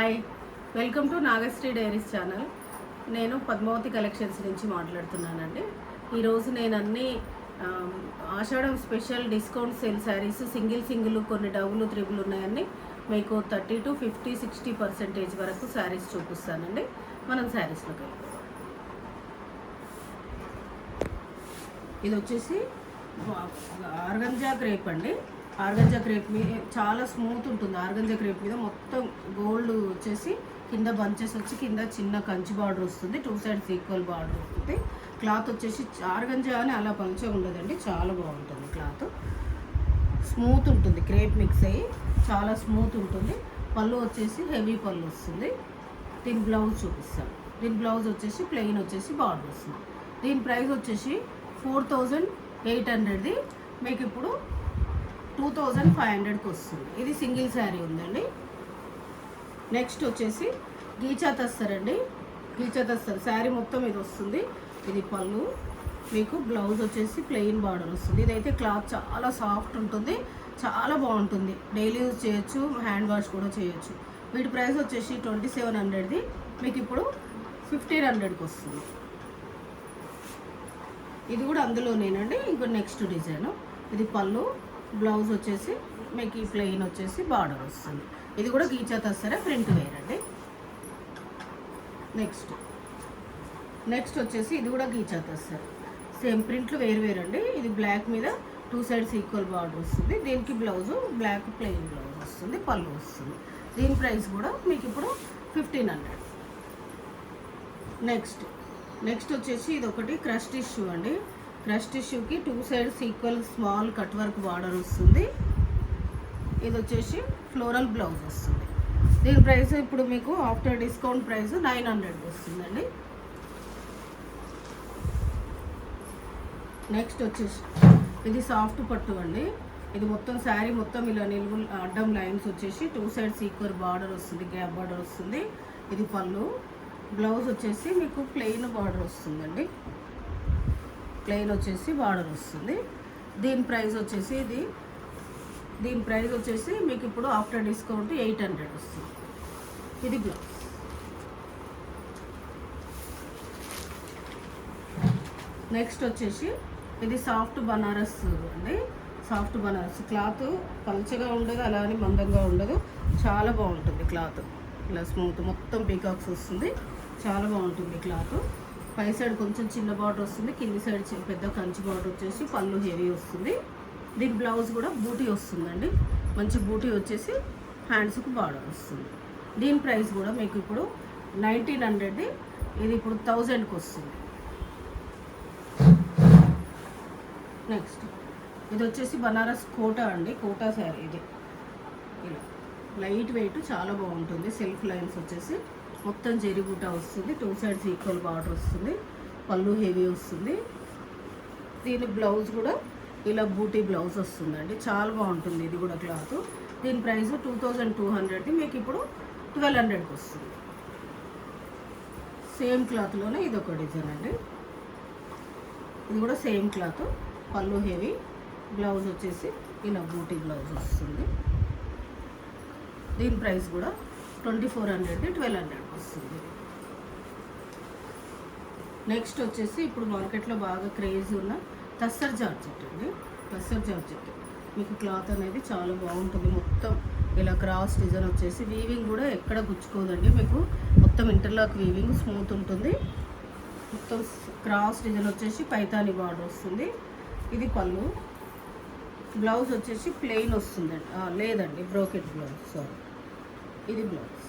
Hi. Welcome to Nagashri diaries channel. నేను Padmavati collections నుంచి మాట్లాడుతున్నానండి. ఈరోజు నేను అన్ని Ashadham special discount sale sarees single single కొన్ని డబుల్ త్రిబుల్ ఉన్నాయని మీకు thirty to fifty sixty percentage వరకు శారీస్ చూపిస్తానండి. మనం శారీస్లోకి ఇది వచ్చేసి ఆర్గంజా క్రేప్ అండి. ఆర్గంజా క్రేప్ మీద చాలా స్మూత్ ఉంటుంది ఆర్గంజా క్రేప్ మీద. మొత్తం గోల్డ్ వచ్చేసి కింద బంచెస్ వచ్చి కింద చిన్న కంచి బార్డర్ వస్తుంది. టూ సైడ్స్ ఈక్వల్ బార్డర్ వస్తుంది. క్లాత్ వచ్చేసి ఆర్గంజా అని అలా పంచే ఉండదండి. చాలా బాగుంటుంది క్లాత్. స్మూత్ ఉంటుంది క్రేప్ మిక్స్ అయ్యి. చాలా స్మూత్ ఉంటుంది. పళ్ళు వచ్చేసి హెవీ పళ్ళు వస్తుంది. దీని బ్లౌజ్ చూపిస్తాను. దీని బ్లౌజ్ వచ్చేసి ప్లెయిన్ వచ్చేసి బార్డర్ వస్తుంది. దీని ప్రైస్ వచ్చేసి ఫోర్ థౌజండ్ ఎయిట్ హండ్రెడ్ది. మీకు ఇప్పుడు టూ థౌజండ్ ఫైవ్ హండ్రెడ్కి వస్తుంది. ఇది సింగిల్ శారీ ఉందండి. నెక్స్ట్ వచ్చేసి గీచా తస్తారండి గీచా తస్తారు శారీ మొత్తం ఇది వస్తుంది. ఇది పళ్ళు. మీకు బ్లౌజ్ వచ్చేసి ప్లెయిన్ బార్డర్ వస్తుంది. ఇదైతే క్లాత్ చాలా సాఫ్ట్ ఉంటుంది. చాలా బాగుంటుంది. డైలీ యూజ్ చేయొచ్చు హ్యాండ్ వాష్ కూడా చేయొచ్చు. వీటి ప్రైస్ వచ్చేసి ట్వంటీ సెవెన్ హండ్రెడ్ది. మీకు ఇప్పుడు ఫిఫ్టీన్ హండ్రెడ్కి వస్తుంది. ఇది కూడా అందులోనేనండి. ఇంకో నెక్స్ట్ డిజైన్. ఇది పళ్ళు. బ్లౌజ్ వచ్చేసి మీకు ఈ ప్లెయిన్ వచ్చేసి బార్డర్ వస్తుంది. ఇది కూడా గీచా తస్తారా ప్రింట్ వేర్ అండి? నెక్స్ట్ నెక్స్ట్ వచ్చేసి ఇది కూడా గీచా తస్తారు. సేమ్ ప్రింట్లు వేరు వేరు అండి. ఇది బ్లాక్ మీద టూ సైడ్స్ ఈక్వల్ బార్డర్ వస్తుంది. దీనికి బ్లౌజు బ్లాక్ ప్లెయిన్ బ్లౌజ్ వస్తుంది పళ్ళు వస్తుంది. దీని ప్రైస్ కూడా మీకు ఇప్పుడు ఫిఫ్టీన్ హండ్రెడ్ నెక్స్ట్ నెక్స్ట్ వచ్చేసి ఇది ఒకటి క్రష్ టిష్యూ అండి. Crush టిష్యూకి two sides equal small cut work border వస్తుంది. ఇది వచ్చేసి ఫ్లోరల్ బ్లౌజ్ వస్తుంది. దీని ప్రైస్ ఇప్పుడు మీకు ఆఫ్టర్ డిస్కౌంట్ ప్రైస్ నైన్ హండ్రెడ్కి వస్తుందండి. నెక్స్ట్ వచ్చేసి ఇది సాఫ్ట్ పట్టు అండి. ఇది మొత్తం శారీ మొత్తం ఇలా నిలువు అడ్డం లైన్స్ వచ్చేసి టూ సైడ్స్ ఈక్వల్ బార్డర్ వస్తుంది గ్యాప్ బార్డర్ వస్తుంది. ఇది పళ్ళు. బ్లౌజ్ వచ్చేసి మీకు ప్లెయిన్ బార్డర్ వస్తుందండి. ప్లెయిన్ వచ్చేసి బార్డర్ వస్తుంది. దీని ప్రైస్ వచ్చేసి ఇది. దీని ప్రైస్ వచ్చేసి మీకు ఇప్పుడు ఆఫ్టర్ డిస్కౌంట్ ఎయిట్ హండ్రెడ్ వస్తుంది. ఇది బ్లౌజ్ నెక్స్ట్ వచ్చేసి ఇది సాఫ్ట్ బనారస్ అండి. సాఫ్ట్ బనారస్. క్లాత్ పలుచగా ఉండదు అలా అని మందంగా ఉండదు. చాలా బాగుంటుంది క్లాత్. ఇలా స్మూత్ మొత్తం పీకాక్స్ వస్తుంది. చాలా బాగుంటుంది క్లాత్. పై సైడ్ కొంచెం చిన్న బార్డర్ వస్తుంది కింది సైడ్ చి- పెద్ద కంచి బార్డర్ వచ్చేసి పళ్ళు హెవీ వస్తుంది. దీని బ్లౌజ్ కూడా బూటీ వస్తుందండి. మంచి బూటీ వచ్చేసి హ్యాండ్స్కి బార్డర్ వస్తుంది. దీని ప్రైస్ కూడా మీకు ఇప్పుడు నైన్టీన్ హండ్రెడ్ ఇది ఇప్పుడు థౌజండ్కి వస్తుంది. నెక్స్ట్ ఇది వచ్చేసి బనారస్ కోటా అండి కోటా శారీ ఇది. ఇలా. లైట్ వెయిట్ చాలా బాగుంటుంది సెల్ఫ్ లైన్స్ వచ్చేసి. మొత్తం జెరీ వస్తుంది. టూ సైడ్స్ ఈక్వల్ బార్డర్ వస్తుంది. పళ్ళు హెవీ వస్తుంది. దీని బ్లౌజ్ కూడా ఇలా బూటీ బ్లౌజ్ వస్తుందండి. చాలా బాగుంటుంది ఇది కూడా క్లాత్. దీని ప్రైస్ టూ థౌజండ్ టూ హండ్రెడ్ది మీకు ఇప్పుడు ట్వెల్వ్ హండ్రెడ్కి వస్తుంది. సేమ్ క్లాత్లోనే ఇది ఒక డిజైన్ అండి. ఇది కూడా సేమ్ క్లాత్. పళ్ళు హెవీ. బ్లౌజ్ వచ్చేసి ఇలా బూటీ బ్లౌజ్ వస్తుంది. దీని ప్రైస్ కూడా twenty four hundred twelve hundred వస్తుంది. నెక్స్ట్ వచ్చేసి ఇప్పుడు మార్కెట్లో బాగా క్రేజ్ ఉన్న టస్సర్ జార్జెట్ అండి. టస్సర్ జార్జెట్. మీకు క్లాత్ అనేది చాలా బాగుంటుంది. మొత్తం ఇలా క్రాస్ డిజైన్ వచ్చేసి వీవింగ్ కూడా ఎక్కడ గుచ్చుకోదండి. మీకు మొత్తం ఇంటర్లాక్ వీవింగ్ స్మూత్ ఉంటుంది. మొత్తం క్రాస్ డిజైన్ వచ్చేసి పైతాని బార్డర్ వస్తుంది. ఇది పళ్ళు. బ్లౌజ్ వచ్చేసి ప్లెయిన్ వస్తుందండి. లేదండి బ్రోకెట్ బ్లౌజ్ సారీ ఇది బ్లౌజ్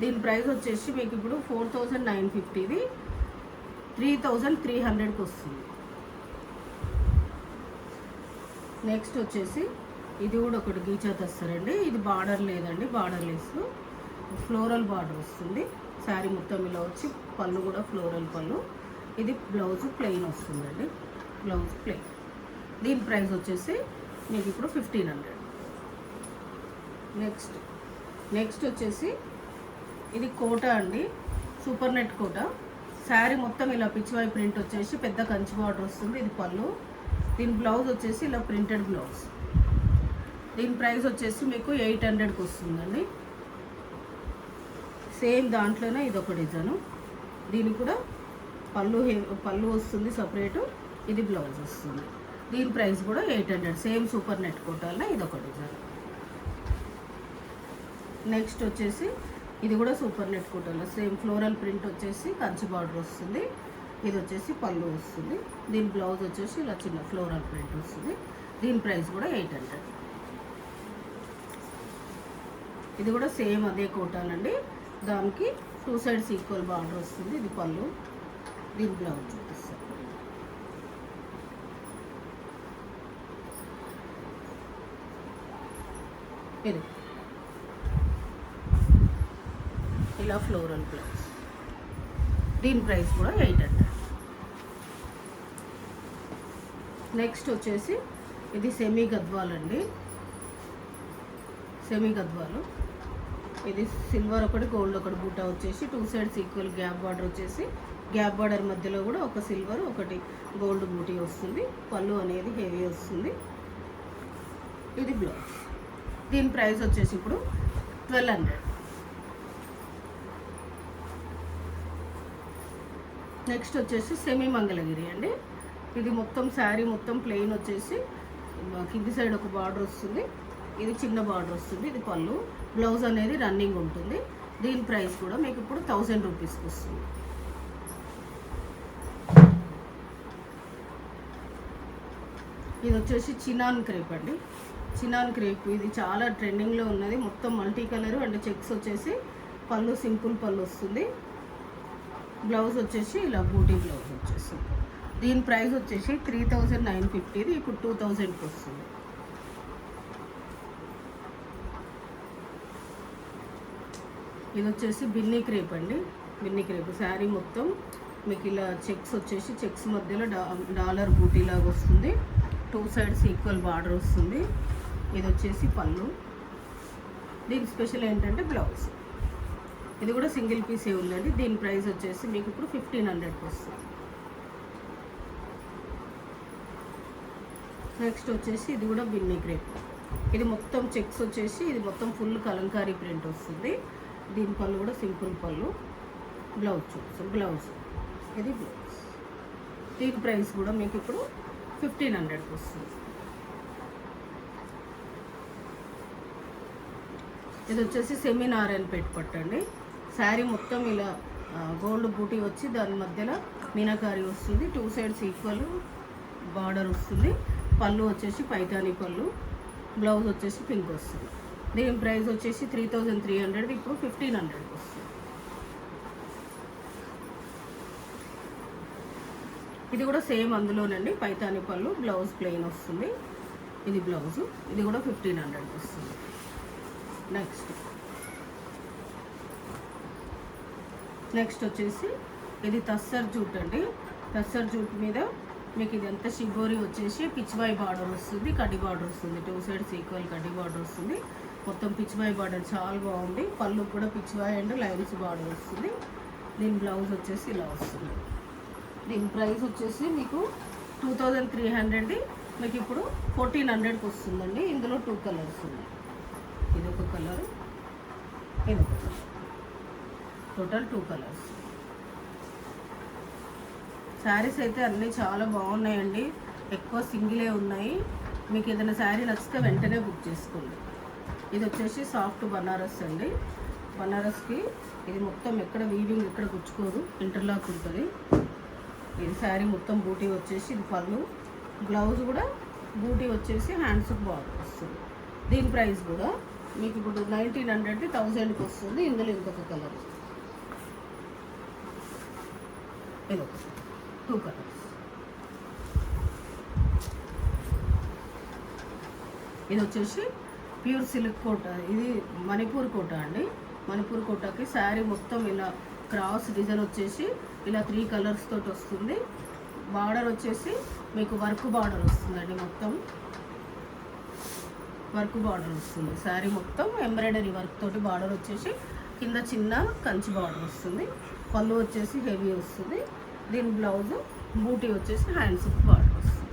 దీని ప్రైస్ వచ్చేసి మీకు ఇప్పుడు ఫోర్ థౌజండ్ నైన్ ఫిఫ్టీది. త్రీ థౌజండ్ త్రీ హండ్రెడ్కి వస్తుంది. నెక్స్ట్ వచ్చేసి ఇది కూడా ఒకటి గీచా తెస్తారండి ఇది బార్డర్ లేదండి బార్డర్ లేసు. ఫ్లోరల్ బార్డర్ వస్తుంది. శారీ మొత్తం ఇలా వచ్చి పళ్ళు కూడా ఫ్లోరల్ పళ్ళు. ఇది బ్లౌజ్ ప్లెయిన్ వస్తుందండి. Blouse plain. దీని ప్రైస్ వచ్చేసి మీకు ఇప్పుడు ఫిఫ్టీన్ హండ్రెడ్. నెక్స్ట్ నెక్స్ట్ వచ్చేసి ఇది కోట అండి. సూపర్ నెట్ కోట. శారీ మొత్తం ఇలా పిచ్చివాయి ప్రింట్ వచ్చేసి పెద్ద కంచి బార్డర్ వస్తుంది. ఇది పళ్ళు. దీని బ్లౌజ్ వచ్చేసి ఇలా ప్రింటెడ్ బ్లౌజ్ దీని ప్రైస్ వచ్చేసి మీకు ఎయిట్ హండ్రెడ్కి వస్తుందండి. సేమ్ దాంట్లోనే ఇది ఒక డిజైను దీనికి కూడా పళ్ళు పళ్ళు వస్తుంది సపరేటు ఇది బ్లౌజ్ వస్తుంది. దీని ప్రైస్ కూడా eight hundred same super net కోటాలనే ఇది ఒక డిజైన్ నెక్స్ట్ వచ్చేసి ఇది కూడా సూపర్ నెట్ కోటాలో సేమ్ ఫ్లోరల్ ప్రింట్ వచ్చేసి కంచి బార్డర్ వస్తుంది. ఇది వచ్చేసి పళ్ళు వస్తుంది. దీని బ్లౌజ్ వచ్చేసి ఇలా చిన్న ఫ్లోరల్ ప్రింట్ వస్తుంది. దీని ప్రైస్ కూడా ఎయిట్ హండ్రెడ్ ఇది కూడా సేమ్ అదే కోటాలండి దానికి టూ సైడ్స్ ఈక్వల్ బార్డర్ వస్తుంది. ఇది పళ్ళు. దీని బ్లౌజ్ చూపిస్తాను. ఇది. ఇలా ఫ్లోరల్ బ్లౌజ్ దీని ప్రైస్ కూడా ఎయిట్ హండ్రెడ్ నెక్స్ట్ వచ్చేసి ఇది సెమీ గద్వాల్ అండి. సెమీ గద్వాలు. ఇది సిల్వర్ ఒకటి గోల్డ్ ఒకటి బూటా వచ్చేసి two sides equal gap border వచ్చేసి గ్యాప్ బార్డర్ మధ్యలో కూడా ఒక సిల్వర్ ఒకటి గోల్డ్ బూటీ వస్తుంది. పళ్ళు అనేది హెవీ వస్తుంది. ఇది బ్లౌజ్ దీని ప్రైస్ వచ్చేసి ఇప్పుడు ట్వెల్వ్ హండ్రెడ్ నెక్స్ట్ వచ్చేసి సెమీ మంగళగిరి అండి. ఇది మొత్తం శారీ మొత్తం ప్లెయిన్ వచ్చేసి కింది సైడ్ ఒక బార్డర్ వస్తుంది. ఇది చిన్న బార్డర్ వస్తుంది ఇది పళ్ళు. బ్లౌజ్ అనేది రన్నింగ్ ఉంటుంది. దీని ప్రైస్ కూడా మీకు ఇప్పుడు థౌజండ్ రూపీస్కి వస్తుంది. ఇది వచ్చేసి చినాన్ క్రేప్ అండి. Chinon crepe. ఇది చాలా ట్రెండింగ్లో ఉన్నది. మొత్తం మల్టీ కలర్ అండ్ చెక్స్ వచ్చేసి పళ్ళు సింపుల్ పళ్ళు వస్తుంది. బ్లౌజ్ వచ్చేసి ఇలా బూటీ బ్లౌజ్ వచ్చేస్తుంది. దీని ప్రైస్ వచ్చేసి త్రీ థౌజండ్ నైన్ ఫిఫ్టీది ఇప్పుడు టూ థౌజండ్కి వస్తుంది. ఇది వచ్చేసి బిన్నీ క్రేప్ అండి. బిన్నీ క్రేప్. శారీ మొత్తం మీకు ఇలా చెక్స్ వచ్చేసి చెక్స్ మధ్యలో డాలర్ బూటీ లాగా వస్తుంది. టూ సైడ్స్ ఈక్వల్ బార్డర్ వస్తుంది. ఇది వచ్చేసి పళ్ళు. దీని స్పెషల్ ఏంటంటే బ్లౌజ్. ఇది కూడా సింగిల్ పీసే ఉందండి. దీని ప్రైస్ వచ్చేసి మీకు ఇప్పుడు ఫిఫ్టీన్ హండ్రెడ్కి వస్తుంది. నెక్స్ట్ వచ్చేసి ఇది కూడా బిన్నీ క్రేప్ ఇది మొత్తం చెక్స్ వచ్చేసి ఇది మొత్తం ఫుల్ కలంకారీ ప్రింట్ వస్తుంది. దీని పళ్ళు కూడా సింపుల్ పళ్ళు. బ్లౌజ్ చూస్తుంది బ్లౌజ్. ఇది బ్లౌజ్. దీని ప్రైస్ కూడా మీకు ఇప్పుడు ఫిఫ్టీన్ హండ్రెడ్కి వస్తుంది. ఇది వచ్చేసి సెమీ అని పెట్టుకోటండి పట్టండి శారీ మొత్తం ఇలా గోల్డ్ బూటీ వచ్చి దాని మధ్యలో మీనాకారి వస్తుంది. టూ సైడ్స్ ఈక్వల్ బార్డర్ వస్తుంది. పళ్ళు వచ్చేసి పైతాని పళ్ళు బ్లౌజ్ వచ్చేసి పింక్ వస్తుంది. దీని ప్రైస్ వచ్చేసి త్రీ థౌజండ్ త్రీ హండ్రెడ్ ఇప్పుడు ఫిఫ్టీన్ హండ్రెడ్కి వస్తుంది. ఇది కూడా సేమ్ అందులోనండి. పైతాని పళ్ళు బ్లౌజ్ ప్లెయిన్ వస్తుంది. ఇది బ్లౌజు ఇది కూడా ఫిఫ్టీన్ హండ్రెడ్కి వస్తుంది. నెక్స్ట్ నెక్స్ట్ వచ్చేసి ఇది తస్సర్ జూట్ అండి. తస్సర్ జూట్ మీద మీకు ఇది ఎంత షిబోరి వచ్చేసి పిచ్చిబాయి బార్డర్ వస్తుంది కడ్డీ బార్డర్ వస్తుంది. టూ సైడ్స్ ఈక్వల్ కడ్డీ బార్డర్ వస్తుంది. మొత్తం పిచ్చిబాయి బార్డర్ చాలా బాగుంది. పళ్ళు కూడా పిచ్చిబాయి అండ్ లైన్స్ బార్డర్ వస్తుంది. దీని బ్లౌజ్ వచ్చేసి ఇలా వస్తుంది. దీని ప్రైస్ వచ్చేసి మీకు టూ థౌజండ్ త్రీ హండ్రెడ్ది మీకు ఇప్పుడు ఫోర్టీన్ హండ్రెడ్కి వస్తుందండి. ఇందులో టూ కలర్స్ ఉన్నాయి. ఇది ఒక కలర్ ఇది ఒక colour total two colours. Sarees అయితే అన్నీ చాలా బాగున్నాయండి. ఎక్కువ సింగిలే ఉన్నాయి. మీకు ఏదైనా శారీ నచ్చితే వెంటనే బుక్ చేసుకోండి. ఇది వచ్చేసి సాఫ్ట్ బనారస్ అండి. బనారస్కి ఇది మొత్తం ఎక్కడ వీవింగ్ ఎక్కడ గుచ్చుకోదు. ఇంటర్లాక్ ఉంటుంది. ఇది శారీ మొత్తం బూటీ వచ్చేసి ఇది పళ్ళు. బ్లౌజ్ కూడా బూటీ వచ్చేసి హ్యాండ్స్కి బార్డర్ వస్తుంది. దీని ప్రైస్ కూడా మీకు ఇప్పుడు నైన్టీన్ హండ్రెడ్ థౌజండ్కి వస్తుంది. ఇందులో ఇంకొక కలర్ ఇది టూ కలర్స్ ఇది వచ్చేసి ప్యూర్ సిల్క్ కోట. ఇది మణిపూర్ కోట అండి. మణిపూర్ కోటకి శారీ మొత్తం ఇలా క్రాస్ డిజైన్ వచ్చేసి ఇలా త్రీ కలర్స్ తోటి వస్తుంది. బార్డర్ వచ్చేసి మీకు వర్క్ బార్డర్ వస్తుందండి మొత్తం. వర్క్ బార్డర్ వస్తుంది. శారీ మొత్తం ఎంబ్రాయిడరీ వర్క్ తోటి బార్డర్ వచ్చేసి కింద చిన్న కంచి బార్డర్ వస్తుంది. పళ్ళు వచ్చేసి హెవీ వస్తుంది. దీని బ్లౌజ్ బూటీ వచ్చేసి హ్యాండ్స్ బార్డర్ వస్తుంది.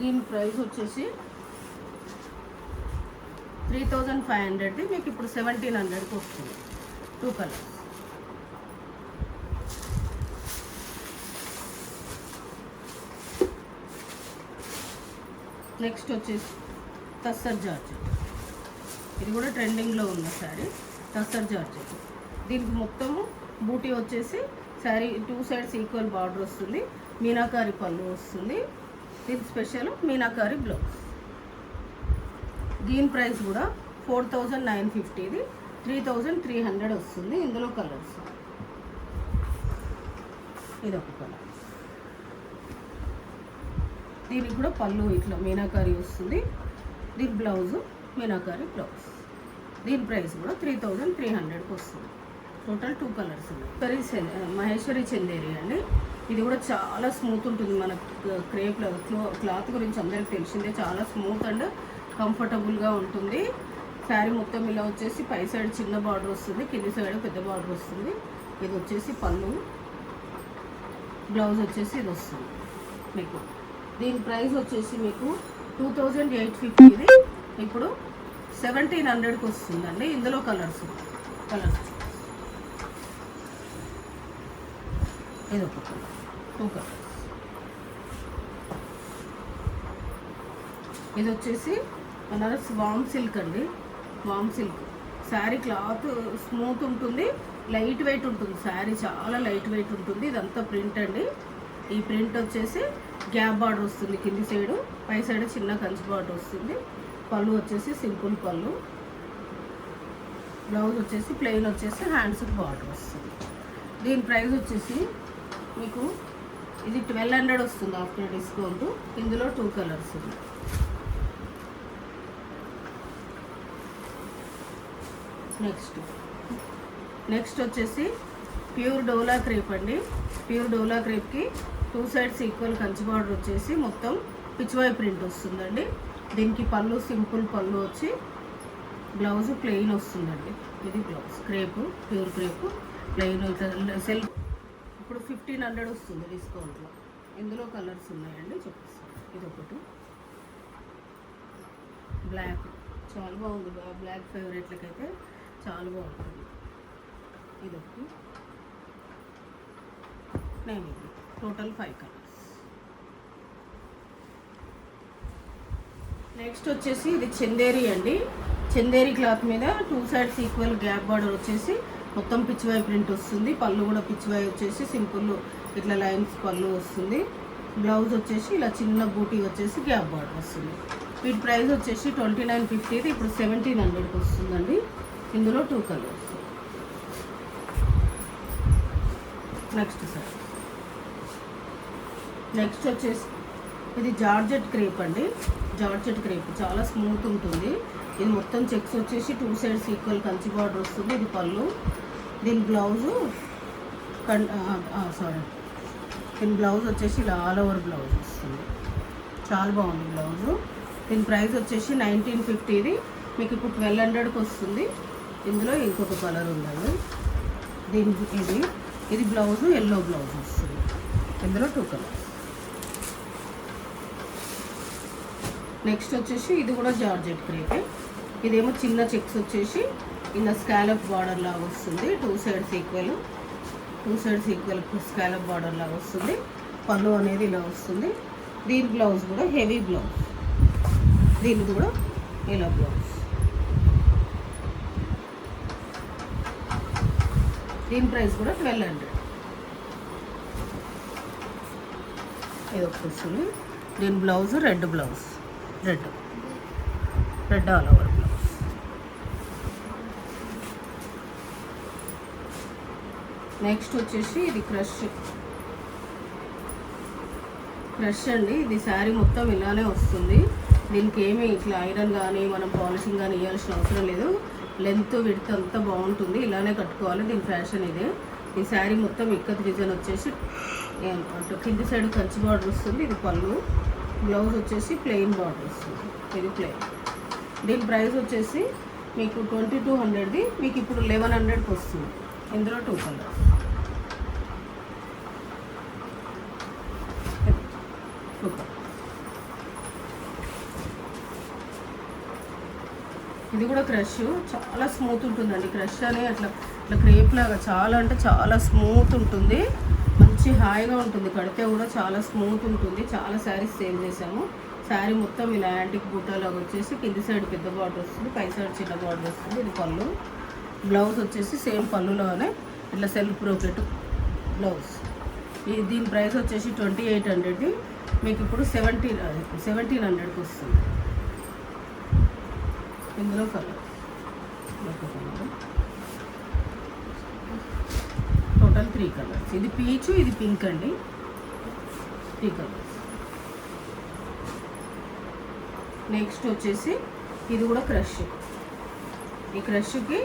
దీని ప్రైస్ వచ్చేసి త్రీ థౌజండ్ ఫైవ్ హండ్రెడ్ది. మీకు ఇప్పుడు సెవెంటీన్ హండ్రెడ్కి వస్తుంది. టూ కలర్స్ నెక్స్ట్ వచ్చేసి తస్సర్ జార్జ్ ఇది కూడా ట్రెండింగ్లో ఉన్న శారీ. టస్టర్ జార్జెట్ దీనికి మొత్తము బూటీ వచ్చేసి saree two sides equal border వస్తుంది. మీనాకారి పళ్ళు వస్తుంది. దీని స్పెషల్ మీనాకారి బ్లౌజ్. దీని ప్రైస్ కూడా ఫోర్ థౌజండ్ నైన్ ఫిఫ్టీది. త్రీ థౌజండ్ త్రీ హండ్రెడ్ వస్తుంది. ఇందులో కలర్స్. ఇది ఒక కలర్. దీనికి కూడా పళ్ళు ఇట్లా మీనాకారి వస్తుంది. దీని బ్లౌజు మీనాకారి బ్లౌజ్. దీని ప్రైస్ కూడా త్రీ థౌజండ్ త్రీ హండ్రెడ్కి వస్తుంది. టోటల్ టూ కలర్స్ ఉన్నాయి. మహేశ్వరి చంద- మహేశ్వరి అండి. ఇది కూడా చాలా స్మూత్ ఉంటుంది మన క్రేప్ క్లాత్ గురించి అందరికి తెలిసిందే. చాలా స్మూత్ అండ్ కంఫర్టబుల్గా ఉంటుంది. శారీ మొత్తం ఇలా వచ్చేసి పై సైడ్ చిన్న బార్డర్ వస్తుంది. కింది సైడ్ పెద్ద బార్డర్ వస్తుంది. ఇది వచ్చేసి పళ్ళు. బ్లౌజ్ వచ్చేసి ఇది వస్తుంది మీకు. దీని ప్రైస్ వచ్చేసి మీకు టూ థౌజండ్ ఎయిట్ ఫిఫ్టీది ఇప్పుడు సెవెంటీన్ హండ్రెడ్కి వస్తుందండి. ఇందులో కలర్స్ కలర్స్. ఇది ఒక కలర్ టూ కలర్స్. ఇది వచ్చేసి బనారస్ వామ్ సిల్క్ అండి. Warm silk. Saree cloth smooth ఉంటుంది లైట్ వెయిట్ ఉంటుంది. శారీ చాలా లైట్ వెయిట్ ఉంటుంది. ఇదంతా ప్రింట్ అండి. ఈ ప్రింట్ వచ్చేసి గ్యాప్ బార్డర్ వస్తుంది కింది సైడు. పై సైడ్ చిన్న కంచి బార్డర్ వస్తుంది. పళ్ళు వచ్చేసి సింపుల్ పళ్ళు. బ్లౌజ్ వచ్చేసి ప్లెయిన్ వచ్చేసి హ్యాండ్స్ బార్డర్ వస్తుంది. దీని ప్రైస్ వచ్చేసి మీకు ఇది ట్వెల్వ్ హండ్రెడ్ వస్తుంది ఆఫ్టర్ డిస్కౌంట్ ఇందులో టూ కలర్స్ ఉన్నాయి నెక్స్ట్ నెక్స్ట్ వచ్చేసి ప్యూర్ డోలా క్రేప్ అండి. ప్యూర్ డోలా క్రేప్కి two sides equal Kanchi border వచ్చేసి మొత్తం పిచ్వాయ్ ప్రింట్ వస్తుందండి. దీనికి పళ్ళు సింపుల్ పళ్ళు వచ్చి బ్లౌజ్ ప్లెయిన్ వస్తుందండి. ఇది blouse. Crepe pure crepe plain sale ఇప్పుడు ఫిఫ్టీన్ హండ్రెడ్ వస్తుంది డిస్కౌంట్లో. ఇందులో కలర్స్ ఉన్నాయండి చూపిస్తాను. ఇది ఒకటి. బ్లాక్. చాలా బాగుంది. బ్లాక్ ఫేవరెట్లకైతే చాలా బాగుంటుంది. ఇది ఒకటి. నేమ్ ఇది. Total five colours. నెక్స్ట్ వచ్చేసి ఇది చందేరి అండి. చందేరి క్లాత్ మీద two sides equal gap border వచ్చేసి మొత్తం పిచ్చివాయి ప్రింట్ వస్తుంది. పళ్ళు కూడా పిచ్చివాయి వచ్చేసి సింపుల్ ఇట్లా లైన్స్ పళ్ళు వస్తుంది. బ్లౌజ్ వచ్చేసి ఇలా చిన్న బూటీ వచ్చేసి గ్యాప్ బార్డర్ వస్తుంది. వీటి ప్రైస్ వచ్చేసి ట్వంటీ నైన్ ఫిఫ్టీది ఇప్పుడు సెవెంటీన్ హండ్రెడ్కి వస్తుందండి. ఇందులో two colours next sir next వచ్చేసి ఇది జార్జెట్ క్రేప్ అండి. Georgette crepe. చాలా స్మూత్ ఉంటుంది. ఇది మొత్తం చెక్స్ వచ్చేసి two sides equal Kanchi border వస్తుంది. ఇది పళ్ళు. దీని బ్లౌజు కన్ సారీ దీని బ్లౌజ్ వచ్చేసి ఇలా ఆల్ ఓవర్ బ్లౌజ్ వస్తుంది. చాలా బాగుంది బ్లౌజు. దీని ప్రైస్ వచ్చేసి నైన్టీన్ ఫిఫ్టీది. మీకు ఇప్పుడు ట్వెల్వ్ హండ్రెడ్కి వస్తుంది. ఇందులో ఇంకొక కలర్ ఉందండి. దీని ఇది. ఇది బ్లౌజు ఎల్లో బ్లౌజ్ వస్తుంది. ఇందులో టూ కలర్స్ నెక్స్ట్ వచ్చేసి ఇది కూడా జార్జెట్ క్రేపే. ఇదేమో చిన్న చెక్స్ వచ్చేసి ఇలా స్కాలప్ బార్డర్ లాగా వస్తుంది. Two sides equal two sides equal scallop border లాగా వస్తుంది. పళ్ళు అనేది ఇలా వస్తుంది. దీని బ్లౌజ్ కూడా హెవీ బ్లౌజ్ దీనికి కూడా ఇలా బ్లౌజ్ దీని ప్రైస్ కూడా ట్వెల్వ్ హండ్రెడ్ ఇది ఒకటి వస్తుంది దీని blouse red blouse red red all over next వచ్చేసి ఇది క్రష్. క్రష్ అండి. ఇది శారీ మొత్తం ఇలానే వస్తుంది. దీనికి ఏమి ఇట్లా ఐరన్ కానీ మనం పాలిషింగ్ కానీ ఇవ్వాల్సిన అవసరం లేదు. లెంత్ విడ్త్ అంతా బాగుంటుంది. ఇలానే కట్టుకోవాలి. దీని ఫ్యాషన్ ఇదే. ఈ శారీ మొత్తం ఇక్కత్ డిజైన్ వచ్చేసి అంటే కింది సైడ్ కంచి బార్డర్ వస్తుంది. ఇది పళ్ళు. బ్లౌజ్ వచ్చేసి ప్లెయిన్ బార్డర్ వస్తుంది ఇది ప్లెయిన్. దీని ప్రైస్ వచ్చేసి మీకు ట్వంటీ టూ హండ్రెడ్ది. మీకు ఇప్పుడు లెవెన్ హండ్రెడ్కి వస్తుంది. ఇందులో టూ కలర్స్. ఇది కూడా క్రష్. చాలా స్మూత్ ఉంటుందండి. క్రష్ అని అట్లా ఇట్లా క్రేప్ లాగా చాలా అంటే చాలా స్మూత్ ఉంటుంది. మంచి హాయిగా ఉంటుంది. కడితే కూడా చాలా స్మూత్ ఉంటుంది. చాలా శారీస్ సేల్ చేసాము శారీ మొత్తం ఇలా యాంటిక్ బూటాలాగా వచ్చేసి కింది సైడ్ పెద్ద బార్డర్ వస్తుంది. పై సైడ్ చిన్న బార్డర్ వస్తుంది. ఇది పళ్ళు. బ్లౌజ్ వచ్చేసి సేమ్ పళ్ళులోనే ఇట్లా సెల్ఫ్ ప్రోకెట్ బ్లౌజ్. ఇది దీని ప్రైస్ వచ్చేసి ట్వంటీ ఎయిట్ హండ్రెడ్ది మీకు ఇప్పుడు సెవెంటీన్ సెవెంటీన్ హండ్రెడ్కి వస్తుంది. ఇందులో కలర్. Total three colours. ఇది పీచు ఇది పింక్ అండి. Three colours. నెక్స్ట్ వచ్చేసి ఇది కూడా క్రష్. ఈ క్రష్కి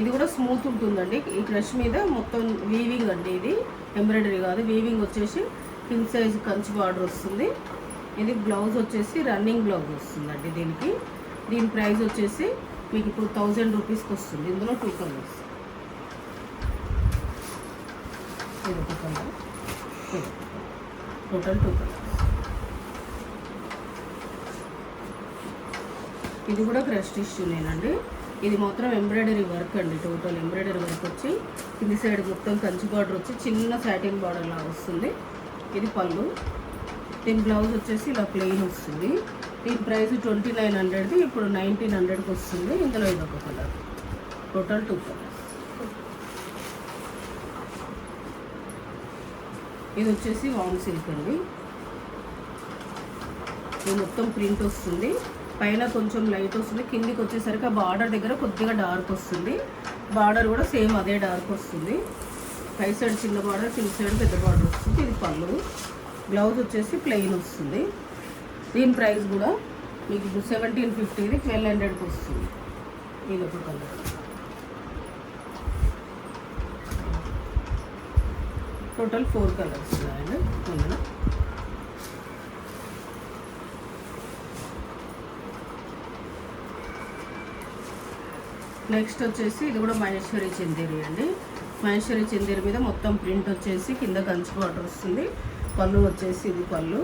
ఇది కూడా స్మూత్ ఉంటుందండి. ఈ క్రష్ మీద మొత్తం వీవింగ్ అండి ఇది. ఎంబ్రాయిడరీ కాదు. వీవింగ్ వచ్చేసి కింగ్ సైజ్ కంచి బార్డర్ వస్తుంది. ఇది బ్లౌజ్ వచ్చేసి రన్నింగ్ బ్లౌజ్ వస్తుందండి దీనికి. దీని ప్రైస్ వచ్చేసి మీకు ఇప్పుడు థౌజండ్ రూపీస్కి వస్తుంది. ఇందులో టూ కలర్స్ ఇది ఒక కలర్ టోటల్ టూ కలర్స్. ఇది కూడా క్రష్ టిష్యూనేనండి ఇది మాత్రం ఎంబ్రాయిడరీ వర్క్ అండి టోటల్. ఎంబ్రాయిడరీ వర్క్ వచ్చి కింది సైడ్ మొత్తం కంచి బార్డర్ వచ్చి చిన్న సాటిన్ బార్డర్ లా వస్తుంది. ఇది పళ్ళు. దీని బ్లౌజ్ వచ్చేసి ఇలా ప్లెయిన్ వస్తుంది. దీని ప్రైస్ ట్వంటీ నైన్ హండ్రెడ్ది ఇప్పుడు నైన్టీన్ హండ్రెడ్కి వస్తుంది. ఇందులో ఇది ఒక కలర్. Total two colours. ఇది వచ్చేసి వామ్ సిల్క్ అండి. ఇది మొత్తం ప్రింట్ వస్తుంది. పైన కొంచెం లైట్ వస్తుంది. కిందికి వచ్చేసరికి ఆ బార్డర్ దగ్గర కొద్దిగా డార్క్ వస్తుంది. బార్డర్ కూడా సేమ్ అదే డార్క్ వస్తుంది. పై సైడ్ చిన్న బార్డర్ కింద సైడ్ పెద్ద బార్డర్ వస్తుంది. ఇది పళ్ళు. బ్లౌజ్ వచ్చేసి ప్లెయిన్ వస్తుంది. దీని ప్రైస్ కూడా మీకు సెవెంటీన్ ఫిఫ్టీది ట్వెల్వ్ హండ్రెడ్కి వస్తుంది. ఇది ఒక కలర్. టోటల్ ఫోర్ కలర్స్ ఉన్నాయండి ఇందులో నెక్స్ట్ వచ్చేసి ఇది కూడా మహేశ్వరి చందేరి అండి. మహేశ్వరి చందేరి మీద మొత్తం ప్రింట్ వచ్చేసి కింద కంచి బార్డర్ వస్తుంది. పళ్ళు వచ్చేసి ఇది పళ్ళు.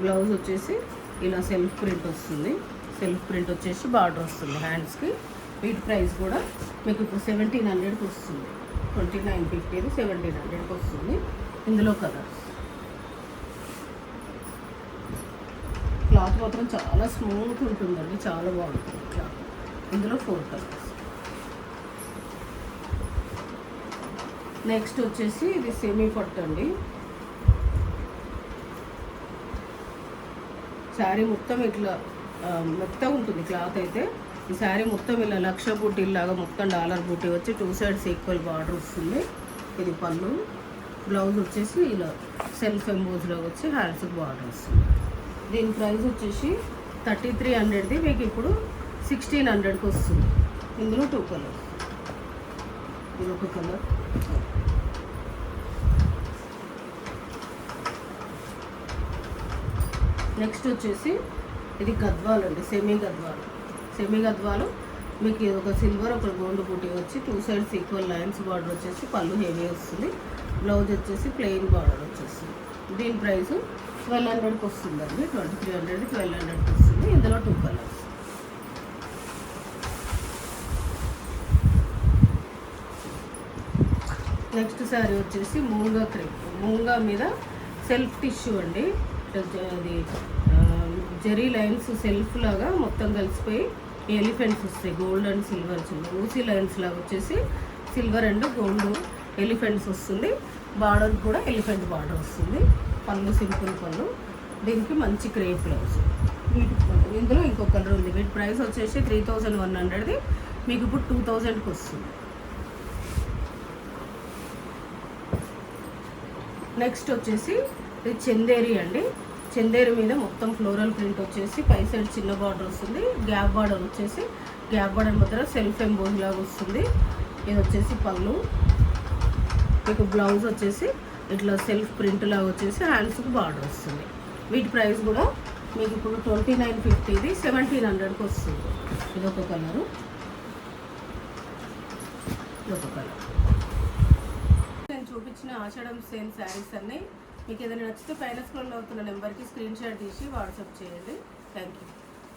బ్లౌజ్ వచ్చేసి ఇలా సెల్ఫ్ ప్రింట్ వస్తుంది. సెల్ఫ్ ప్రింట్ వచ్చేసి బార్డర్ వస్తుంది హ్యాండ్స్కి. వీటి ప్రైస్ కూడా మీకు ఇప్పుడు సెవెంటీన్ హండ్రెడ్కి వస్తుంది. ట్వంటీ నైన్ ఫిఫ్టీది సెవెంటీన్ హండ్రెడ్కి వస్తుంది. ఇందులో కలర్స్ క్లాత్ మాత్రం చాలా స్మూత్ ఉంటుందండి చాలా బాగుంటుంది. క్లాత్ ఇందులో ఫోర్ కలర్స్ నెక్స్ట్ వచ్చేసి ఇది సెమీ పట్టు అండి. శారీ మొత్తం ఇట్లా మెత్తగా ఉంటుంది క్లాత్ అయితే. ఈ శారీ మొత్తం ఇలా లక్ష బూటీలాగా మొత్తం డాలర్ బూటీ వచ్చి టూ సైడ్స్ ఈక్వల్ బార్డర్ వస్తుంది. ఇది పళ్ళు. బ్లౌజ్ వచ్చేసి ఇలా సెల్ఫ్ ఎంబోజ్లో వచ్చి హ్యాండ్స్ బార్డర్ వస్తుంది. దీని ప్రైస్ వచ్చేసి థర్టీ త్రీ హండ్రెడ్ది. మీకు ఇప్పుడు సిక్స్టీన్ హండ్రెడ్కి వస్తుంది. ఇందులో టూ కలర్స్ ఇది ఒక కలర్ నెక్స్ట్ వచ్చేసి ఇది గద్వాలండి సెమీ గద్వాలు సెమీ గద్వాలు మీకు ఇది ఒక సిల్వర్ ఒక గోల్డ్ బూటీ వచ్చి two sides equal lines border వచ్చేసి పళ్ళు హెవీ వస్తుంది. బ్లౌజ్ వచ్చేసి ప్లెయిన్ బార్డర్ వచ్చేస్తుంది. దీని ప్రైస్ ట్వెల్వ్ హండ్రెడ్కి వస్తుందండి. ట్వంటీ త్రీ హండ్రెడ్ ట్వెల్వ్ హండ్రెడ్కి వస్తుంది. ఇందులో టూ కలర్స్. నెక్స్ట్ శారీ వచ్చేసి మూంగా క్రేప్ మూంగా మీద సెల్ఫ్ టిష్యూ అండి. అది జరీ లైన్స్ సెల్ఫ్ లాగా మొత్తం కలిసిపోయి ఎలిఫెంట్స్ వస్తాయి. గోల్డ్ అండ్ సిల్వర్ ఊసీ లైన్స్ లాగా వచ్చేసి సిల్వర్ అండ్ గోల్డ్ ఎలిఫెంట్స్ వస్తుంది. బార్డర్ కూడా ఎలిఫెంట్ బార్డర్ వస్తుంది. పళ్ళు సింపుల్ పళ్ళు. దీనికి మంచి క్రేప్ బ్లౌజ్. ఇందులో ఇంకో కలర్ ఉంది. వీటి ప్రైస్ వచ్చేసి త్రీ థౌజండ్ వన్ హండ్రెడ్ది మీకు ఇప్పుడు టూ థౌజండ్కి వస్తుంది. నెక్స్ట్ వచ్చేసి ఇది చందేరి అండి. చందేరు మీద మొత్తం ఫ్లోరల్ ప్రింట్ వచ్చేసి పై సైడ్ చిన్న బార్డర్ వస్తుంది. గ్యాప్ బార్డర్ వచ్చేసి గ్యాప్ బార్డర్ మధ్య సెల్ఫ్ ఎంబోజ్ లాగా వస్తుంది. ఇది వచ్చేసి పళ్ళు. మీకు బ్లౌజ్ వచ్చేసి ఇట్లా సెల్ఫ్ ప్రింట్ లాగా వచ్చేసి హ్యాండ్స్కి బార్డర్ వస్తుంది. వీటి ప్రైస్ కూడా మీకు ఇప్పుడు ట్వంటీ నైన్ ఫిఫ్టీది సెవెంటీన్ హండ్రెడ్కి వస్తుంది. ఇది ఒక కలరు. ఇది ఒక కలర్. నేను చూపించిన ఆషాఢం సేల్ శారీస్ అన్నీ మీకు ఏదైనా నచ్చితే పైన స్క్రోల్ అవుతున్న నెంబర్కి స్క్రీన్ షాట్ తీసి వాట్సాప్ చేయండి. Thank you